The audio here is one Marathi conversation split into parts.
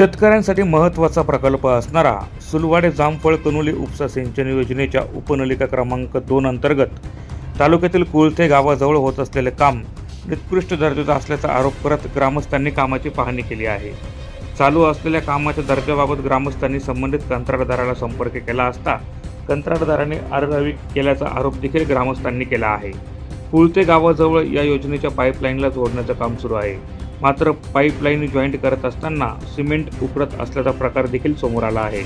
शेतकऱ्यांसाठी महत्त्वाचा प्रकल्प असणारा सुलवाडे जामफळ कनोली उपसा सिंचन योजनेच्या उपनलिका क्रमांक दोन अंतर्गत तालुक्यातील कुळथे गावाजवळ होत असलेले काम निकृष्ट दर्जाचं असल्याचा आरोप करत ग्रामस्थांनी कामाची पाहणी केली आहे. चालू असलेल्या कामाच्या दर्जाबाबत ग्रामस्थांनी संबंधित कंत्राटदाराला संपर्क केला असता कंत्राटदाराने आररावी केल्याचा आरोप देखील ग्रामस्थांनी केला आहे. कुळते गावाजवळ या योजनेच्या पाईपलाईनला जोडण्याचं काम सुरू आहे. मात्र पाईपलाईन जॉईंट करत असताना सिमेंट उकरत असल्याचा प्रकार देखील समोर आला आहे.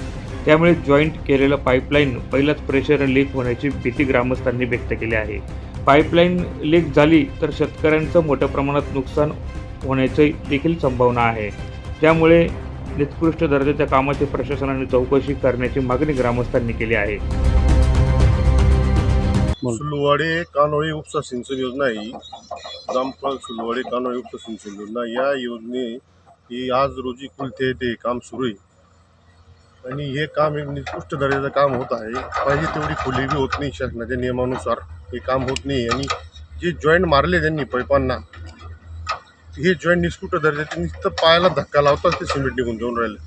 त्यामुळे जॉईंट केलेलं पाईपलाईन पहिलाच प्रेशर लीक होण्याची भीती ग्रामस्थांनी व्यक्त केली आहे. पाईपलाईन लीक झाली तर शेतकऱ्यांचं मोठ्या प्रमाणात नुकसान होण्याची देखील संभावना आहे. त्यामुळे निकृष्ट दर्जाच्या कामाची प्रशासनाने चौकशी करण्याची मागणी ग्रामस्थांनी केली आहे. सुलवाडे कानोळी उपसा सिंचन योजना ही जामफळ सुलवाडे कानोळी उपसा सिंचन योजना या योजने ही आज रोजी खुलते ते काम सुरू आहे. आणि हे काम एक निकृष्ट दर्जाचं काम होत आहे. पाहिजे तेवढी खुली बी होत नाही. शासनाच्या नियमानुसार हे काम होत नाही. आणि जे जॉईंट मारले त्यांनी पैपांना हे जॉईंट निकृष्ट दर्जाचे नुसतं पायाला धक्का लावतात ते सिमेंट निघून जाऊन राहिले.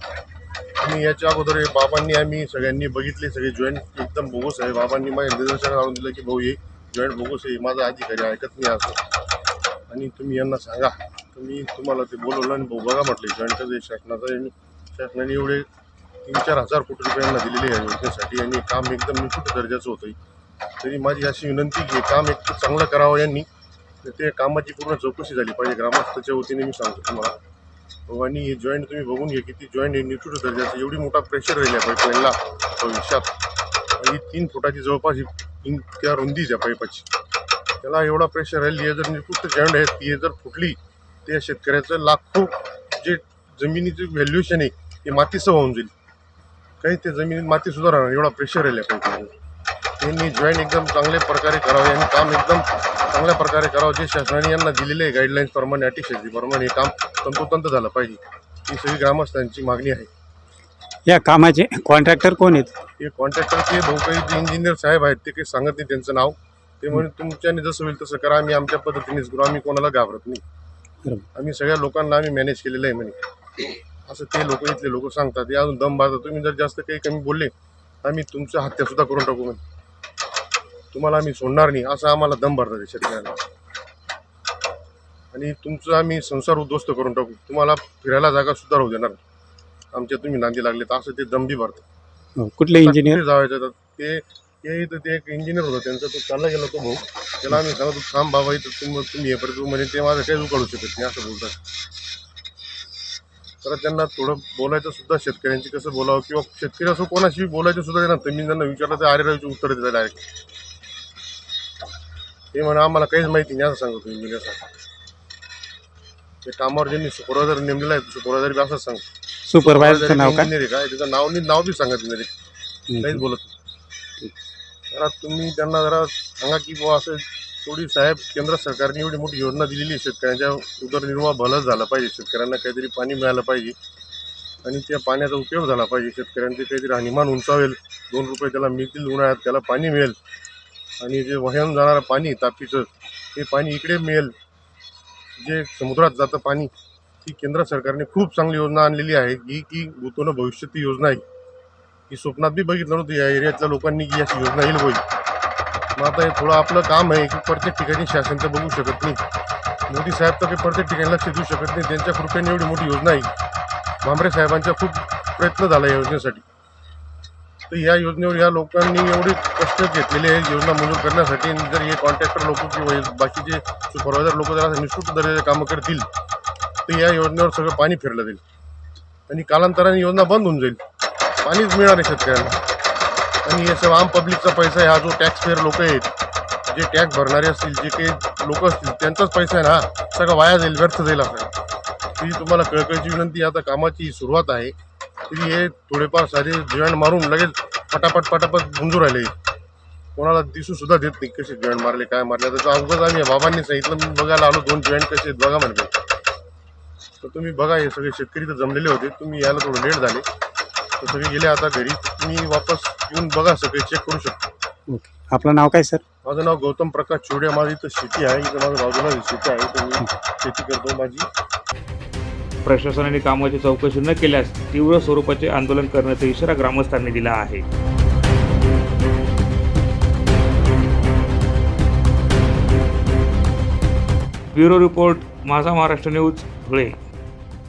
आणि याच्या अगोदर हे बाबांनी आम्ही सगळ्यांनी बघितले सगळे जॉईंट एकदम बोगस आहे. बाबांनी माझ्या निदर्शनात आणून दिलं की भाऊ हे जॉईंट बोगस आहे माझा अधिकारी ऐकत नाही असं. आणि तुम्ही यांना सांगा. तुम्ही तुम्हाला ते बोलवलं आणि भाऊ बघा म्हटले जॉईंट कसं आहे शासनाचं आणि शासनाने एवढे तीन चार हजार कोटी रुपयांना दिलेले आहे योजनेसाठी आणि काम एकदम निकृष्ट दर्जाचं होतं तरी माझी अशी विनंती की काम एक चांगलं करावं यांनी. तर ते कामाची पूर्ण चौकशी झाली पाहिजे. ग्रामस्थाच्या वतीने मी सांगतो तुम्हाला. आणि हे जॉईंट तुम्ही बघून घ्या किती जॉईंट आहे निकृष्ट दर्जाचं. एवढी मोठा प्रेशर राहिला पाईपलाईनला भविष्यात आणि तीन फुटाची जवळपास ही त्या रुंदीच आहे पाईपाची. त्याला एवढा प्रेशर राहील हे जर निकृष्ट जॉईंट आहे ती जर फुटली तर या शेतकऱ्याचं लाखो जे जमिनीचे व्हॅल्युएशन आहे ते मातीसह होऊन जाईल. काही ते जमिनीत माती सुद्धा राहणार एवढा प्रेशर राहिला पाईपलाईन त्यांनी जॉईंट एकदम चांगल्या प्रकारे करावे आणि काम एकदम चांगल्या प्रकारे करावं. जे शासनाने यांना दिलेले आहे गाईडलाईन्स प्रमाणे अटीशक्तीप्रमाणे हे काम तंतोतंत झालं पाहिजे. ही सगळी ग्रामस्थांची मागणी आहे. या कामाचे कॉन्ट्रॅक्टर कोण आहेत? हे कॉन्ट्रॅक्टरचे भाऊ काही जे इंजिनियर साहेब आहेत. ते काही सांगत नाही त्यांचं नाव. ते म्हणे तुमच्याने जसं होईल तसं करा. आम्ही आमच्या पद्धतीनेच करू. आम्ही कोणाला घाबरत नाही. बरोबर. आम्ही सगळ्या लोकांना आम्ही मॅनेज केलेलं आहे म्हणे. असं ते लोक इथले लोक सांगतात. हे अजून दम बाजा तुम्ही जर जास्त काही कमी बोलले आम्ही तुमचं हत्या सुद्धा करून टाकू म्हणे. तुम्हाला आम्ही सोडणार नाही असं आम्हाला दम भरतात शेतकऱ्यांना. आणि तुमचं आम्ही संसार उद्ध्वस्त करून टाकू. तुम्हाला फिरायला जागा सुद्धा राहू देणार. आमच्या तुम्ही नांदी लागले तर असं ते दमबी भरतात. हो, कुठले इंजिनियर तर ते ते इथं ते एक इंजिनियर होता त्यांचा तो चालला गेला तो भाऊ. त्याला आम्ही सांगतो थांब बाबा इथं तुम्ही तुम्ही हे तू म्हणजे ते माझं काही उकाळू शकत नाही असं बोलतात. तर त्यांना थोडं बोलायचं सुद्धा शेतकऱ्यांची कसं बोलावं किंवा शेतकरी असं कोणाशी बोलायचं सुद्धा त्यांना मी त्यांना विचारलं तर आरेरावीचे उत्तर देतात डायरेक्ट ते म्हणा आम्हाला काहीच माहिती नाही असं सांगतो साहेब ते कामावर ज्यांनी सुपरवायझर नेमलेला आहे सुपरवायझर बी असंच सांगतो. सुपरवायझरचं नाव काय आहे काय त्याचं नाव नाही नाव बी सांगत नाही ते. काहीच बोलत नाही. जरा तुम्ही त्यांना जरा सांगा की बुवा असं थोडी साहेब केंद्र सरकारने एवढी मोठी योजना दिलेली आहे शेतकऱ्यांच्या उदरनिर्वाह भलं झाला पाहिजे शेतकऱ्यांना काहीतरी पाणी मिळालं पाहिजे आणि त्या पाण्याचा उपयोग झाला पाहिजे शेतकऱ्यांचे काहीतरी राहणीमान उंचावेल दोन रुपये त्याला मिळतील उन्हाळ्यात त्याला पाणी मिळेल. आणि जे वाहून जाणारं पाणी तापीचं ते पाणी इकडे मिळेल. जे समुद्रात जातं पाणी ती केंद्र सरकारने खूप चांगली योजना आणलेली आहे. ही की गुंतवणूक भविष्यातील योजना आहे. ही स्वप्नात बी बघितलं नव्हतं या एरियातल्या लोकांनी की अशी योजना येईल होईल. मग आता हे थोडं आपलं काम आहे की प्रत्येक ठिकाणी शासन तर बघू शकत नाही. मोदी साहेब तर काही प्रत्येक ठिकाणी लक्ष देऊ शकत नाही. त्यांच्या कृपेने एवढी मोठी योजना आहे. भांबरे साहेबांचा खूप प्रयत्न झाला या योजनेसाठी. तर या योजनेवर या लोकांनी एवढे कष्ट घेतलेले आहे योजना मंजूर करण्यासाठी. जर हे कॉन्ट्रॅक्टर लोक किंवा बाकीचे सुपरवायझर लोक जर असं निष्ठुत दर्जाचे कामं करतील तर या योजनेवर सगळं पाणी फिरलं जाईल. आणि कालांतराने योजना बंद होऊन जाईल. पाणीच मिळणार आहे शेतकऱ्यांना. आणि हे सगळं आम पब्लिकचा पैसा आहे. हा जो टॅक्स पेअर लोक आहेत जे टॅक्स भरणारे असतील जे काही लोक असतील त्यांचाच पैसा आहे ना. सगळा सगळं वाया जाईल व्यर्थ जाईल असं. ती तुम्हाला कळकळीची विनंती. आता कामाची सुरुवात आहे. तरी हे थोडेफार सारे जॉईंट मारून लगेच पटापट पटापट गुंजू राहिले. कोणाला दिसू सुद्धा देत नाही कसे जॉईंट मारले काय मारले. त्याचं अवघड आम्ही बाबांनी सांगितलं मी बघायला आलो दोन जॉईंट कसे आहेत बघा म्हणजे तर तुम्ही बघा हे सगळे शेतकरी तर जमलेले होते. तुम्ही यायला थोडं लेट झाले. तर सगळे गेले आता घरी. तुम्ही वापस येऊन बघा सगळे चेक करू शकता. आपलं नाव काय सर? माझं नाव गौतम प्रकाश चोडे माझी इथं शेती आहे. इथं माझं बाजूला शेती आहे. तर मी शेती करतो माझी. प्रशासनाने कामाची चौकशी न केल्यास तीव्र स्वरूपाचे आंदोलन करण्याचा इशारा ग्रामस्थांनी दिला आहे. ब्युरो रिपोर्ट माझा महाराष्ट्र न्यूज धुळे.